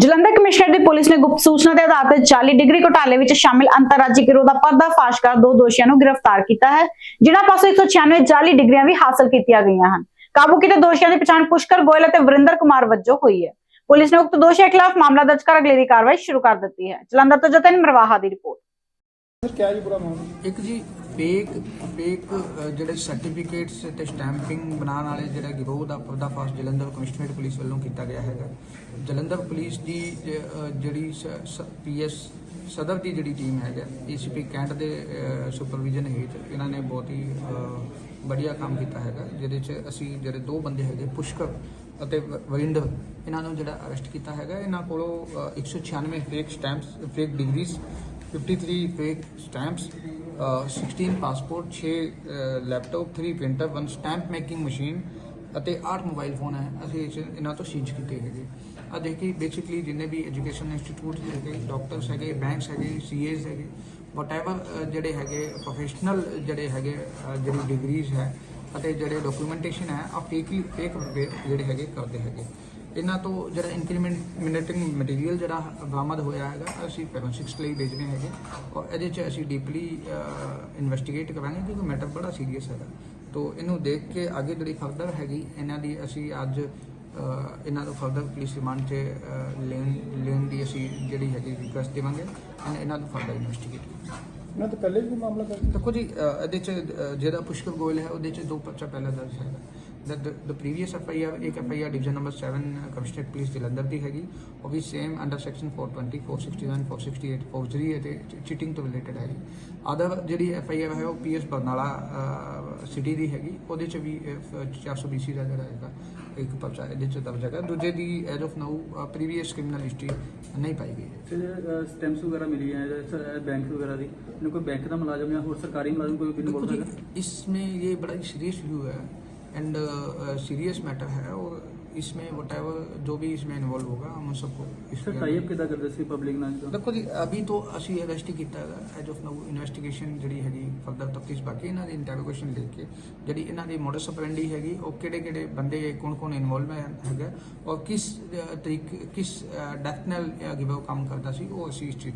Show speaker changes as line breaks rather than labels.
Jalandhar commissioner ਦੀ police ਨੇ ਗੁਪਤ ਸੂਚਨਾ ਦੇ ਆਧਾਰ ਤੇ 40 ਡਿਗਰੀ ਘੁਟਾਲੇ ਵਿੱਚ ਸ਼ਾਮਿਲ ਅੰਤਰਰਾਜੀ ਗਿਰੋਹ ਦਾ ਪਰਦਾਫਾਸ਼ ਕਰ ਦੋ ਦੋਸ਼ੀਆਂ ਨੂੰ ਗ੍ਰਿਫਤਾਰ ਕੀਤਾ ਹੈ ਜਿਨ੍ਹਾਂ ਪਾਸੋਂ 196 ਜਾਲੀ ਡਿਗਰੀਆਂ ਵੀ ਹਾਸਲ ਕੀਤੀਆਂ ਗਈਆਂ ਹਨ। ਕਾਬੂ ਕੀਤੇ ਦੋਸ਼ੀਆਂ ਦੀ ਪਛਾਣ ਪੁਸ਼ਕਰ ਗੋਇਲ ਅਤੇ ਵਰਿੰਦਰ ਕੁਮਾਰ ਵਜੋਂ ਹੋਈ ਹੈ। ਪੁਲਿਸ ਨੇ ਉਕਤ ਦੋਸ਼ੀਆਂ ਖਿਲਾਫ ਮਾਮਲਾ ਦਰਜ ਕਰ ਅਗਲੇਰੀ ਕਾਰਵਾਈ ਸ਼ੁਰੂ ਕਰ ਦਿੱਤੀ ਹੈ। ਜਲੰਧਰ ਤੋਂ ਜਤਨ ਮਰਵਾਹਾ ਦੀ ਰਿਪੋਰਟ।
ਸਰ ਕਿਆ ਜੀ ਬੁਰਾ ਮਾਮਲਾ?
ਇੱਕ ਜੀ ਫੇਕ ਫੇਕ ਜਿਹੜੇ ਸਰਟੀਫਿਕੇਟਸ ਤੇ ਸਟੈਂਪਿੰਗ ਬਣਾਉਣ ਵਾਲੇ ਜਿਹੜਾ ਗਿਰੋਹ ਦਾ ਪਰਦਾਫਾਸ਼ ਜਲੰਧਰ ਕਮਿਸ਼ਨਰੇਟ ਪੁਲਿਸ ਵੱਲੋਂ ਕੀਤਾ ਗਿਆ ਹੈਗਾ। ਜਲੰਧਰ ਪੁਲਿਸ ਦੀ ਜ- ਅਹ ਜਿਹੜੀ ਪੀਐਸ ਸਦਰ ਦੀ ਜਿਹੜੀ ਟੀਮ ਹੈਗਾ ਏਸੀਪੀ ਕੈਂਟ ਦੇ ਸੁਪਰਵਿਜ਼ਨ ਹੇਠ ਇਹਨਾਂ ਨੇ ਬਹੁਤ ਹੀ ਅਹ, ਵਧੀਆ ਕੰਮ ਕੀਤਾ ਹੈਗਾ ਜਿਹਦੇ 'ਚ ਅਸੀਂ ਜਿਹੜੇ ਦੋ ਬੰਦੇ ਹੈਗੇ ਪੁਸ਼ਕਰ ਅਤੇ ਵ- ਵਰਿੰਦਰ ਇਹਨਾਂ ਨੂੰ ਜਿਹੜਾ ਅਰੈਸਟ ਕੀਤਾ ਹੈਗਾ ਇਹਨਾਂ ਕੋਲੋਂ uh, 196 fake stamps fake degrees 53 fake stamps 16 passport 6 laptop 3 printer 1 stamp making machine ਅਤੇ 8 ਮੋਬਾਈਲ ਫੋਨ ਹੈ। ਅਸੀਂ ਇਸ- ਇਹਨਾਂ ਤੋਂ ਸੀਜ਼ ਕੀਤੇ ਹੈਗੇ। ਆ ਦੇਖੀ ਬੇਸਿਕਲੀ ਜਿੰਨੇ ਵੀ ਐਜੂਕੇਸ਼ਨ ਇੰਸਟੀਚਿਊਟ ਹੈਗੇ ਡਾਕਟਰਸ ਹੈਗੇ ਬੈਂਕਸ ਹੈਗੇ ਸੀਏਸ ਹੈਗੇ ਵਟਐਵਰ ਜਿਹੜੇ ਹੈਗੇ ਪ੍ਰੋਫੈਸ਼ਨਲ ਜਿਹੜੇ ਹੈਗੇ ਜਿਹੜੀ ਡਿਗਰੀਜ਼ ਹੈ ਅਤੇ ਜਿਹੜੇ ਡਾਕੂਮੈਂਟੇਸ਼ਨ ਹੈ ਆ ਫੇਕਲੀ ਫੇਕ ਜਿਹੜੇ ਹੈਗੇ, ਕਰਦੇ ਹੈਗੇ। ਇਹਨਾਂ ਤੋਂ ਜਿਹੜਾ ਇਨਕਰੀਮੈਂਟਿੰਗ ਮਟੀਰੀਅਲ ਜਿਹੜਾ ਬਰਾਮਦ ਹੋਇਆ ਹੈਗਾ ਅਸੀਂ ਫੋਰੈਂਸਿਕਸ ਲਈ ਭੇਜਨੇ ਹੈਗੇ। ਔਰ ਇਹਦੇ 'ਚ ਅਸੀਂ ਡੀਪਲੀ ਇਨਵੈਸਟੀਗੇਟ ਕਰਾਂਗੇ ਕਿਉਂਕਿ ਮੈਟਰ ਬੜਾ ਸੀਰੀਅਸ ਹੈਗਾ। ਤੋਂ ਇਹਨੂੰ ਦੇਖ ਕੇ ਅੱਗੇ ਜਿਹੜੀ ਫਰਦਰ ਹੈਗੀ ਇਹਨਾਂ ਦੀ ਅਸੀਂ ਅੱਜ ਇਹਨਾਂ ਨੂੰ ਫਰਦਰ ਪੁਲਿਸ ਰਿਮਾਂਡ 'ਚ ਲੈਣ ਲੈਣ ਦੀ ਅਸੀਂ ਜਿਹੜੀ ਹੈਗੀ ਰਿਕੁਐਸਟ ਦੇਵਾਂਗੇ ਐਂਡ ਇਹਨਾਂ ਨੂੰ ਫਰਦਰ ਇਨਵੈਸਟੀਗੇਟ
ਇਹਨਾਂ ਤੋਂ ਪਹਿਲੇ ਵੀ ਮਾਮਲਾ ਦਰਜ
ਦੇਖੋ ਜੀ ਇਹਦੇ ਚ ਜਿਹੜਾ ਪੁਸ਼ਕਰ ਗੋਇਲ ਹੈ ਉਹਦੇ ਚ ਦੋ ਪਰਚਾ ਪਹਿਲਾਂ ਦਰਜ ਹੈਗਾ। the the previous F I R ਇੱਕ F I R division number 7 commissionerate police Jalandhar ਦੀ ਹੈਗੀ ਉਹ ਵੀ ਸੇਮ ਅੰਡਰ ਸੈਕਸ਼ਨ 420 469 468 ਫੌਜਰੀ ਅਤੇ ਚੀਟਿੰਗ ਤੋਂ ਰਿਲੇਟਡ ਹੈਗੀ ਅਦਰ ਜਿਹੜੀ ਐਫ ਆਈ ਆਰ ਹੈ ਉਹ ਪੀਐਸ ਬਰਨਾਲਾ ਸਿਟੀ ਦੀ ਹੈਗੀ ਉਹਦੇ ਚ ਵੀ ਅਹ, 420 ਦਾ ਜਿਹੜਾ ਹੈਗਾ ਇੱਕ ਪਰਚਾ ਇਹਦੇ ਚ ਦਰਜ ਹੈਗਾ ਦੂਜੇ ਦੀ as of now previous criminal history ਨਹੀਂ ਪਾਈ ਗਈ ਹੈ
ਜਿਹੜੇ ਸਟੈਂਪਸ ਵਗੈਰਾ ਮਿਲੀ ਹੈ ਜਾਂ ਬੈਂਕ ਵਗੈਰਾ ਦੀ ਇਹਨੂੰ ਕੋਈ ਬੈਂਕ ਦਾ ਮੁਲਾਜ਼ਮ ਜਾਂ ਹੋਰ ਸਰਕਾਰੀ ਮੁਲਾਜ਼ਮ ਕੋਈ
देखो
ਇਨਵੋਲਵ
जी
ਹੈਗਾ
इसमें ये बड़ा सीरियस इशू है एंड सीरियस मैटर है और इसमें वट जो भी इसमें इन्वॉल्व होगा हम सबको
ਸਰ
इसमें
ਟਾਈਪ ਕਿੱਦਾਂ ਕਰਦੇ ਸੀ ਪਬਲਿਕ ਨਾਲ ਜਦੋਂ
ਦੇਖੋ ਜੀ ਅਭੀ ਤੋਂ ਅਸੀਂ ਅਰੈਸਟ ਹੀ ਕੀਤਾ ਹੈਗਾ ਐਜ ਆਫ ਨਾਊ ਇਨਵੈਸਟੀਗੇਸ਼ਨ ਜਿਹੜੀ ਹੈਗੀ ਫਰਦਰ ਤਫਤੀਸ਼ ਬਾਕੀ ਇਹਨਾਂ ਦੀ ਇੰਟਰੋਗੇਸ਼ਨ ਲੈ ਕੇ ਜਿਹੜੀ ਇਹਨਾਂ ਦੀ ਮੋਡਸ ਆਪਰੈਂਡੀ ਹੈਗੀ ਉਹ ਕਿਹੜੇ ਕਿਹੜੇ ਬੰਦੇ ਕੌਣ ਕੌਣ ਇਨਵੋਲਵ ਹੈਗਾ ਔਰ ਕਿਸ ਅਹ, ਤਰੀਕੇ ਕਿਸ ਡੈਫ ਨਾਲ ਗਿਵ ਕੰਮ ਕਰਦਾ ਸੀ ਉਹ ਅਸੀਂ ਇਸ ਚੀਜ਼ ਨੂੰ